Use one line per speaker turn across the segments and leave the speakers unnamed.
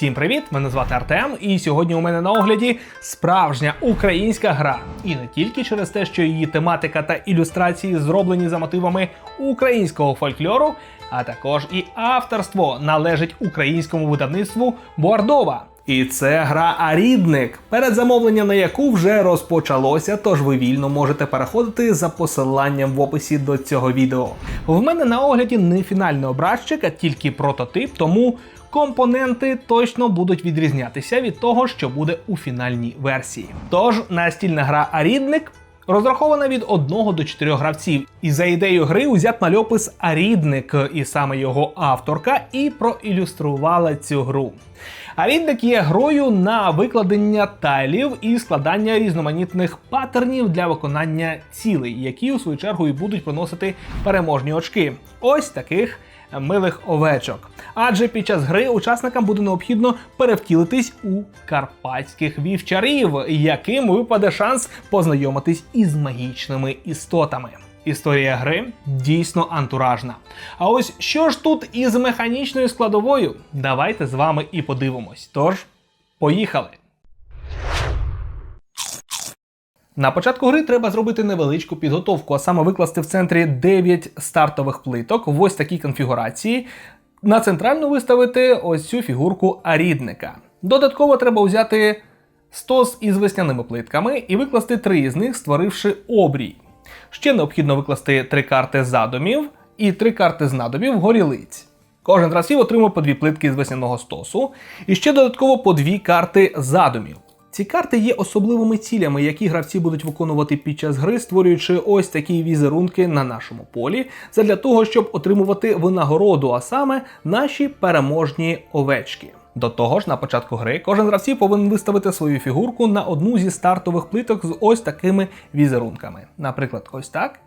Всім привіт! Мене звати Артем, і сьогодні у мене на огляді справжня українська гра. І не тільки через те, що її тематика та ілюстрації зроблені за мотивами українського фольклору, а також і авторство належить українському видавництву Бордова. І це гра Арідник, передзамовлення на яку вже розпочалося, тож ви вільно можете переходити за посиланням в описі до цього відео. В мене на огляді не фінальний образчик, а тільки прототип, тому компоненти точно будуть відрізнятися від того, що буде у фінальній версії. Тож настільна гра Арідник розрахована від 1 до 4 гравців. І за ідеєю гри узят мальопис Арідник, і саме його авторка, і проілюструвала цю гру. Арідник є грою на викладення тайлів і складання різноманітних паттернів для виконання цілей, які у свою чергу і будуть приносити переможні очки. Ось таких милих овечок. Адже під час гри учасникам буде необхідно перевтілитись у карпатських вівчарів, яким випаде шанс познайомитись із магічними істотами. Історія гри дійсно антуражна. А ось що ж тут із механічною складовою? Давайте з вами і подивимось. Тож, поїхали! На початку гри треба зробити невеличку підготовку, а саме викласти в центрі 9 стартових плиток в ось такій конфігурації. На центральну виставити ось цю фігурку арідника. Додатково треба взяти стос із весняними плитками і викласти три із них, створивши обрій. Ще необхідно викласти три карти задумів і три карти з надумів горілиць. Кожен з гравців отримав по дві плитки з весняного стосу, і ще додатково по дві карти задумів. Ці карти є особливими цілями, які гравці будуть виконувати під час гри, створюючи ось такі візерунки на нашому полі, задля того, щоб отримувати винагороду, а саме наші переможні овечки. До того ж, на початку гри кожен гравців повинен виставити свою фігурку на одну зі стартових плиток з ось такими візерунками. Наприклад, ось так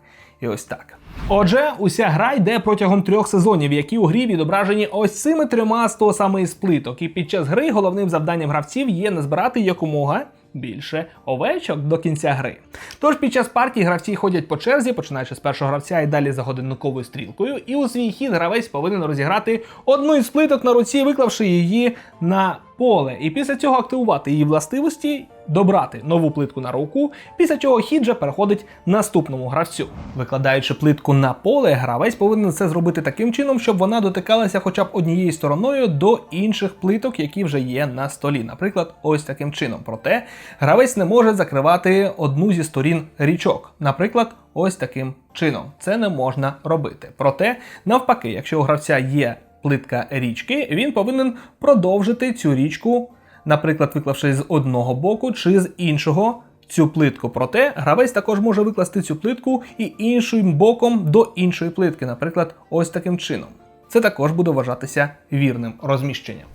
і ось так. Отже, уся гра йде протягом трьох сезонів, які у грі відображені ось цими трьома стосами із плиток. І під час гри головним завданням гравців є назбирати якомога більше овечок до кінця гри. Тож під час партії гравці ходять по черзі, починаючи з першого гравця і далі за годинниковою стрілкою. І у свій хід гравець повинен розіграти одну із плиток на руці, виклавши її на поле. І після цього активувати її властивості, добрати нову плитку на руку, після чого хід вже переходить наступному гравцю. Викладаючи плитку на поле, гравець повинен це зробити таким чином, щоб вона дотикалася хоча б однією стороною до інших плиток, які вже є на столі. Наприклад, ось таким чином. Проте гравець не може закривати одну зі сторін річок. Наприклад, ось таким чином. Це не можна робити. Проте, навпаки, якщо у гравця є плитка річки, він повинен продовжити цю річку, наприклад, виклавши з одного боку чи з іншого. Цю плитку, проте гравець також може викласти цю плитку і іншим боком до іншої плитки, наприклад, ось таким чином. Це також буде вважатися вірним розміщенням.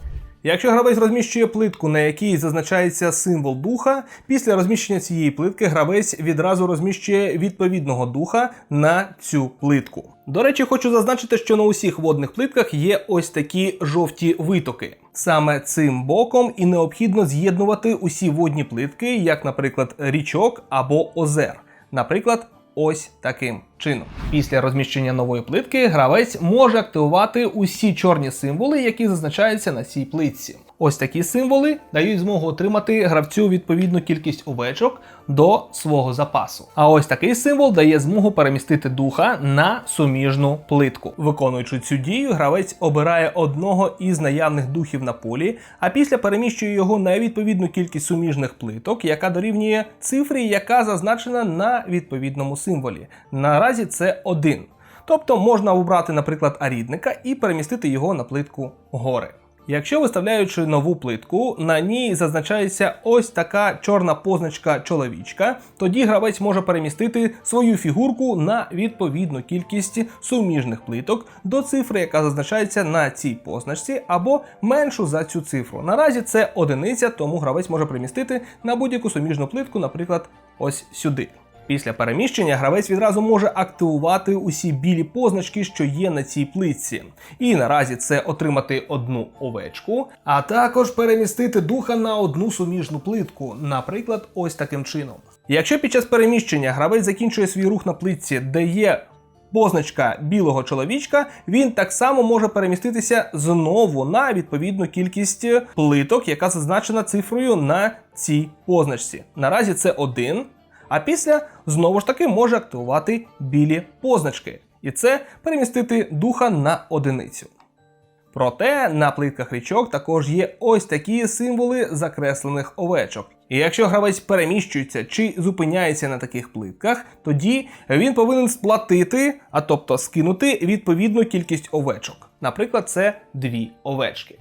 Якщо гравець розміщує плитку, на якій зазначається символ духа, після розміщення цієї плитки гравець відразу розміщує відповідного духа на цю плитку. До речі, хочу зазначити, що на усіх водних плитках є ось такі жовті витоки. Саме цим боком і необхідно з'єднувати усі водні плитки, як, наприклад, річок або озер. Наприклад, ось таким чином. Після розміщення нової плитки гравець може активувати усі чорні символи, які зазначаються на цій плитці. Ось такі символи дають змогу отримати гравцю відповідну кількість овечок до свого запасу. А ось такий символ дає змогу перемістити духа на суміжну плитку. Виконуючи цю дію, гравець обирає одного із наявних духів на полі, а після переміщує його на відповідну кількість суміжних плиток, яка дорівнює цифрі, яка зазначена на відповідному символі. Наразі це один. Тобто можна обрати, наприклад, арідника і перемістити його на плитку гори. Якщо виставляючи нову плитку, на ній зазначається ось така чорна позначка чоловічка, тоді гравець може перемістити свою фігурку на відповідну кількість суміжних плиток до цифри, яка зазначається на цій позначці, або меншу за цю цифру. Наразі це одиниця, тому гравець може перемістити на будь-яку суміжну плитку, наприклад, ось сюди. Після переміщення гравець відразу може активувати усі білі позначки, що є на цій плитці. І наразі це отримати одну овечку, а також перемістити духа на одну суміжну плитку, наприклад, ось таким чином. Якщо під час переміщення гравець закінчує свій рух на плитці, де є позначка білого чоловічка, він так само може переміститися знову на відповідну кількість плиток, яка зазначена цифрою на цій позначці. Наразі це один, а після знову ж таки може активувати білі позначки. І це перемістити духа на одиницю. Проте на плитках річок також є ось такі символи закреслених овечок. І якщо гравець переміщується чи зупиняється на таких плитках, тоді він повинен сплатити, а тобто скинути відповідну кількість овечок. Наприклад, це дві овечки.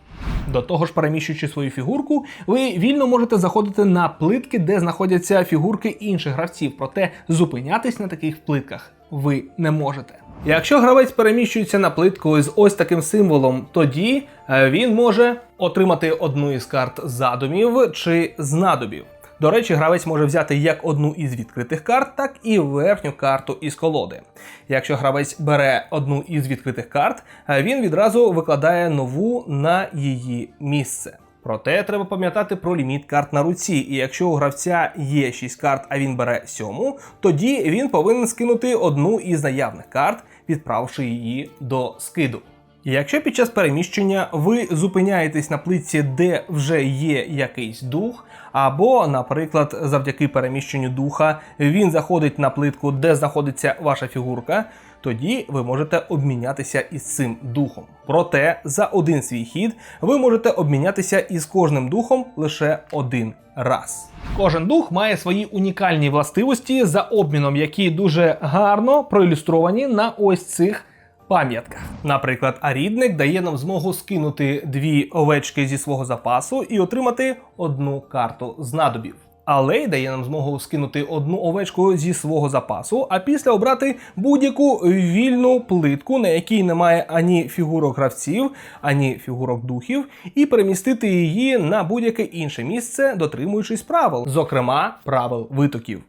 До того ж, переміщуючи свою фігурку, ви вільно можете заходити на плитки, де знаходяться фігурки інших гравців, проте зупинятись на таких плитках ви не можете. Якщо гравець переміщується на плитку з ось таким символом, тоді е, він може отримати одну із карт задумів чи знадобів. До речі, гравець може взяти як одну із відкритих карт, так і верхню карту із колоди. Якщо гравець бере одну із відкритих карт, е, він відразу викладає нову на її місце. Проте треба пам'ятати про ліміт карт на руці, і якщо у гравця є 6 карт, а він бере сьому, тоді він повинен скинути одну із наявних карт, відправивши її до скиду. Якщо під час переміщення ви зупиняєтесь на плитці, де вже є якийсь дух, або, наприклад, завдяки переміщенню духа він заходить на плитку, де знаходиться ваша фігурка, тоді ви можете обмінятися із цим духом. Проте за один свій хід ви можете обмінятися із кожним духом лише один раз. Кожен дух має свої унікальні властивості за обміном, які дуже гарно проілюстровані на ось цих пам'ятках. Наприклад, арідник дає нам змогу скинути дві овечки зі свого запасу і отримати одну карту знадобів. Алей дає нам змогу скинути одну овечку зі свого запасу, а після обрати будь-яку вільну плитку, на якій немає ані фігурок гравців, ані фігурок духів, і перемістити її на будь-яке інше місце, дотримуючись правил, зокрема правил витоків.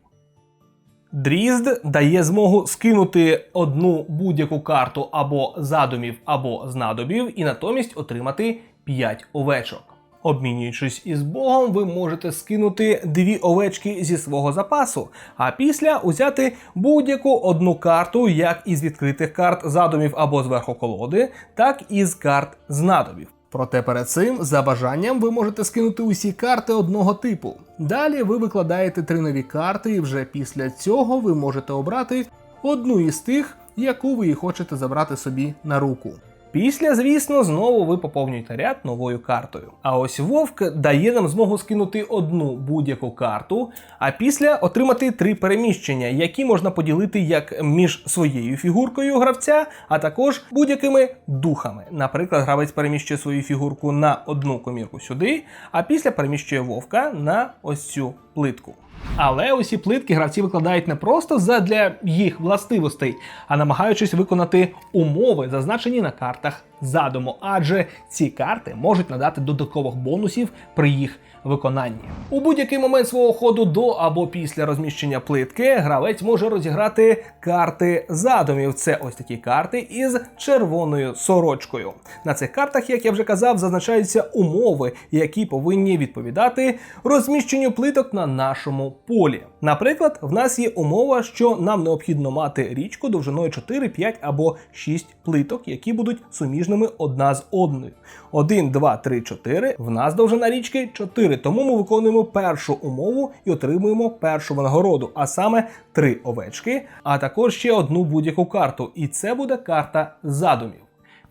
Дрізд дає змогу скинути одну будь-яку карту або задумів, або знадобів, і натомість отримати 5 овечок. Обмінюючись із Богом, ви можете скинути дві овечки зі свого запасу, а після узяти будь-яку одну карту, як із відкритих карт задумів або зверху колоди, так і з карт знадобів. Проте перед цим, за бажанням, ви можете скинути усі карти одного типу. Далі ви викладаєте три нові карти, і вже після цього ви можете обрати одну із тих, яку ви і хочете забрати собі на руку. Після, звісно, знову ви поповнюєте ряд новою картою. А ось вовк дає нам змогу скинути одну будь-яку карту, а після отримати три переміщення, які можна поділити як між своєю фігуркою гравця, а також будь-якими духами. Наприклад, гравець переміщує свою фігурку на одну комірку сюди, а після переміщує вовка на ось цю плитку. Але усі плитки гравці викладають не просто задля їх властивостей, а намагаючись виконати умови, зазначені на картах задуму, адже ці карти можуть надати додаткових бонусів при їх виконанні. У будь-який момент свого ходу до або після розміщення плитки гравець може розіграти карти задумів. Це ось такі карти із червоною сорочкою. На цих картах, як я вже казав, зазначаються умови, які повинні відповідати розміщенню плиток на нашому полі. Наприклад, в нас є умова, що нам необхідно мати річку довжиною 4, 5 або 6 плиток, які будуть суміжними одна з одною. 1, 2, 3, 4. В нас довжина річки 4, тому ми виконуємо першу умову і отримуємо першу винагороду, а саме 3 овечки, а також ще одну будь-яку карту. І це буде карта задумів.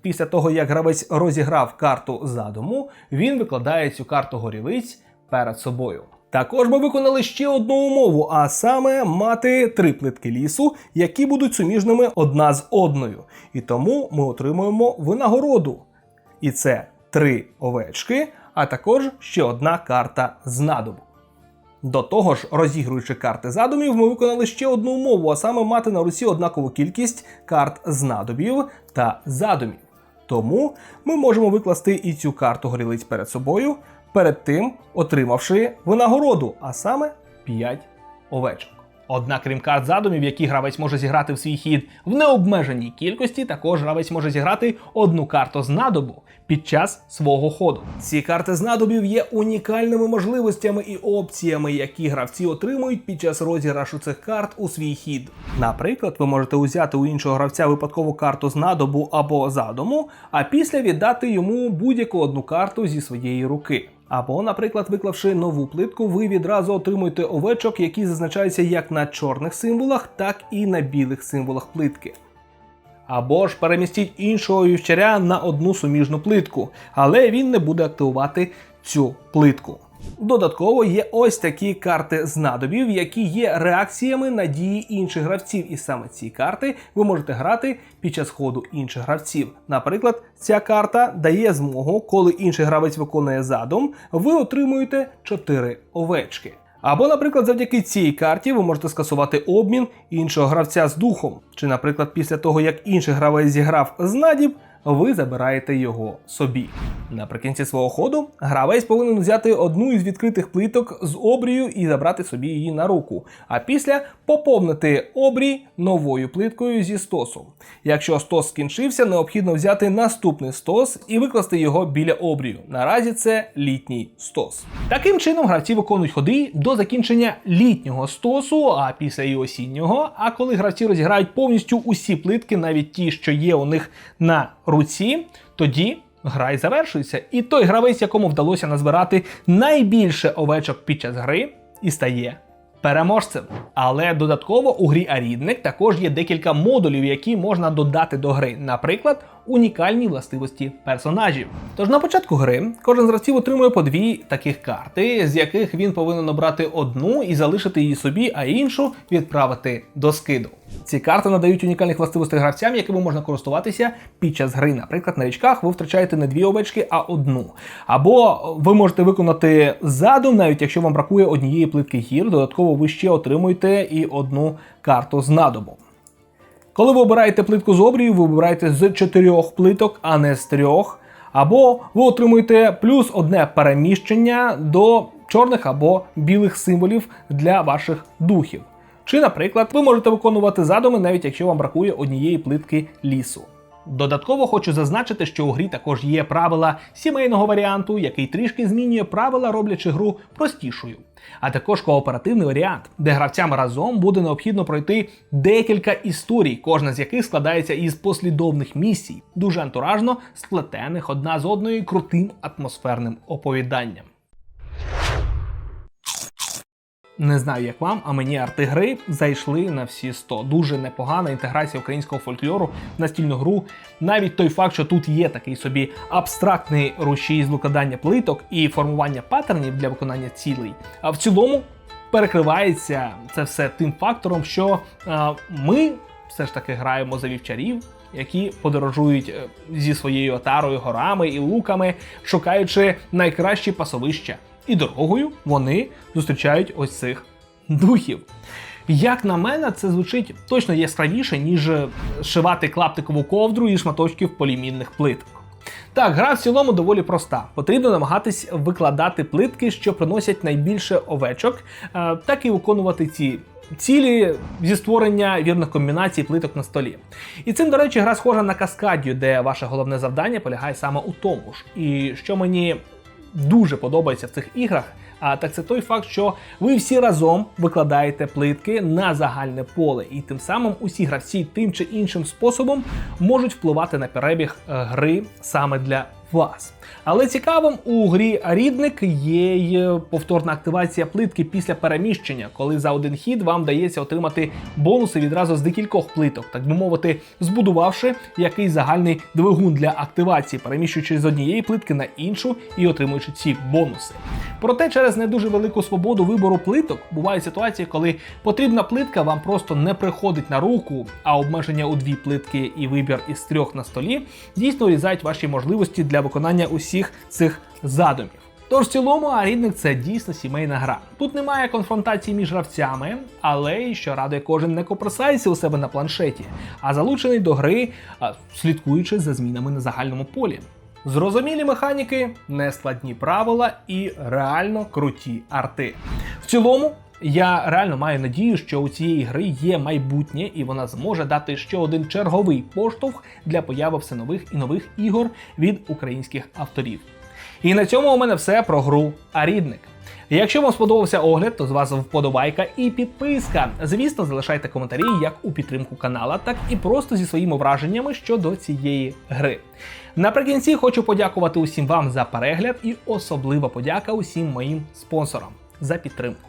Після того, як гравець розіграв карту задуму, він викладає цю карту горілиць перед собою. Також ми виконали ще одну умову, а саме мати три плитки лісу, які будуть суміжними одна з одною. І тому ми отримуємо винагороду. І це три овечки, а також ще одна карта знадобу. До того ж, розігруючи карти задумів, ми виконали ще одну умову, а саме мати на руці однакову кількість карт знадобів та задумів. Тому ми можемо викласти і цю карту горілиць перед собою, перед тим отримавши винагороду, а саме 5 овечок. Однак, крім карт задумів, які гравець може зіграти в свій хід в необмеженій кількості, також гравець може зіграти одну карту з надобу під час свого ходу. Ці карти з надобів є унікальними можливостями і опціями, які гравці отримують під час розіграшу цих карт у свій хід. Наприклад, ви можете узяти у іншого гравця випадкову карту з надобу або задуму, а після віддати йому будь-яку одну карту зі своєї руки. Або, наприклад, виклавши нову плитку, ви відразу отримуєте овечок, які зазначаються як на чорних символах, так і на білих символах плитки. Або ж перемістіть іншого вівчаря на одну суміжну плитку, але він не буде активувати цю плитку. Додатково є ось такі карти знадобів, які є реакціями на дії інших гравців. І саме ці карти ви можете грати під час ходу інших гравців. Наприклад, ця карта дає змогу, коли інший гравець виконує задум, ви отримуєте 4 овечки. Або, наприклад, завдяки цій карті ви можете скасувати обмін іншого гравця з духом. Чи, наприклад, після того, як інший гравець зіграв знадіб, ви забираєте його собі. Наприкінці свого ходу гравець повинен взяти одну із відкритих плиток з обрію і забрати собі її на руку, а після поповнити обрій новою плиткою зі стосу. Якщо стос скінчився, необхідно взяти наступний стос і викласти його біля обрію. Наразі це літній стос. Таким чином гравці виконують ходи до закінчення літнього стосу, а після і осіннього. А коли гравці розіграють повністю усі плитки, навіть ті, що є у них на руці, тоді гра й завершується. І той гравець, якому вдалося назбирати найбільше овечок під час гри, і стає переможцем. Але додатково у грі Арідник також є декілька модулів, які можна додати до гри. Наприклад, унікальні властивості персонажів. Тож на початку гри кожен з гравців отримує по дві таких карти, з яких він повинен обрати одну і залишити її собі, а іншу відправити до скиду. Ці карти надають унікальних властивостей гравцям, якими можна користуватися під час гри. Наприклад, на річках ви втрачаєте не дві овечки, а одну. Або ви можете виконати задум, навіть якщо вам бракує однієї плитки гір, додатково ви ще отримуєте і одну карту з надобу. Коли ви обираєте плитку з обрію, ви обираєте з чотирьох плиток, а не з трьох. Або ви отримуєте плюс одне переміщення до чорних або білих символів для ваших духів. Чи, наприклад, ви можете виконувати задуми, навіть якщо вам бракує однієї плитки лісу. Додатково хочу зазначити, що у грі також є правила сімейного варіанту, який трішки змінює правила, роблячи гру простішою. А також кооперативний варіант, де гравцям разом буде необхідно пройти декілька історій, кожна з яких складається із послідовних місій, дуже антуражно сплетених одна з одною крутим атмосферним оповіданням. Не знаю, як вам, а мені арти гри зайшли на всі 100. Дуже непогана інтеграція українського фольклору в настільну гру. Навіть той факт, що тут є такий собі абстрактний рушій з викладання плиток і формування паттернів для виконання цілей. А в цілому перекривається це все тим фактором, що е, ми все ж таки граємо за вівчарів. Які подорожують е, зі своєю отарою, горами і луками, шукаючи найкращі пасовища. І дорогою вони зустрічають ось цих духів. Як на мене, це звучить точно яскравіше, ніж шивати клаптикову ковдру і шматочків полімінних плиток. Так, гра в цілому доволі проста. Потрібно намагатись викладати плитки, що приносять найбільше овечок, е, так і виконувати ці цілі зі створення вірних комбінацій плиток на столі. І цим, до речі, гра схожа на каскадію, де ваше головне завдання полягає саме у тому ж. І що мені дуже подобається в цих іграх. А так це той факт, що ви всі разом викладаєте плитки на загальне поле, і тим самим усі гравці тим чи іншим способом можуть впливати на перебіг е, гри саме для вас. Але цікавим у грі Рідник є й повторна активація плитки після переміщення, коли за один хід вам дається отримати бонуси відразу з декількох плиток, так би мовити, збудувавши якийсь загальний двигун для активації, переміщуючи з однієї плитки на іншу і отримуючи ці бонуси. Проте через не дуже велику свободу вибору плиток бувають ситуації, коли потрібна плитка вам просто не приходить на руку, а обмеження у дві плитки і вибір із трьох на столі дійсно урізають ваші можливості для виконання усіх цих задумів. Тож в цілому Арідник це дійсно сімейна гра. Тут немає конфронтації між гравцями, але й що радує кожен не копресається у себе на планшеті, а залучений до гри, слідкуючи за змінами на загальному полі. Зрозумілі механіки, нескладні правила і реально круті арти. В цілому Я реально маю надію, що у цієї гри є майбутнє, і вона зможе дати ще один черговий поштовх для появи все нових і нових ігор від українських авторів. І на цьому у мене все про гру Арідник. Якщо вам сподобався огляд, то з вас вподобайка і підписка. Звісно, залишайте коментарі як у підтримку канала, так і просто зі своїми враженнями щодо цієї гри. Наприкінці хочу подякувати усім вам за перегляд і особлива подяка усім моїм спонсорам за підтримку.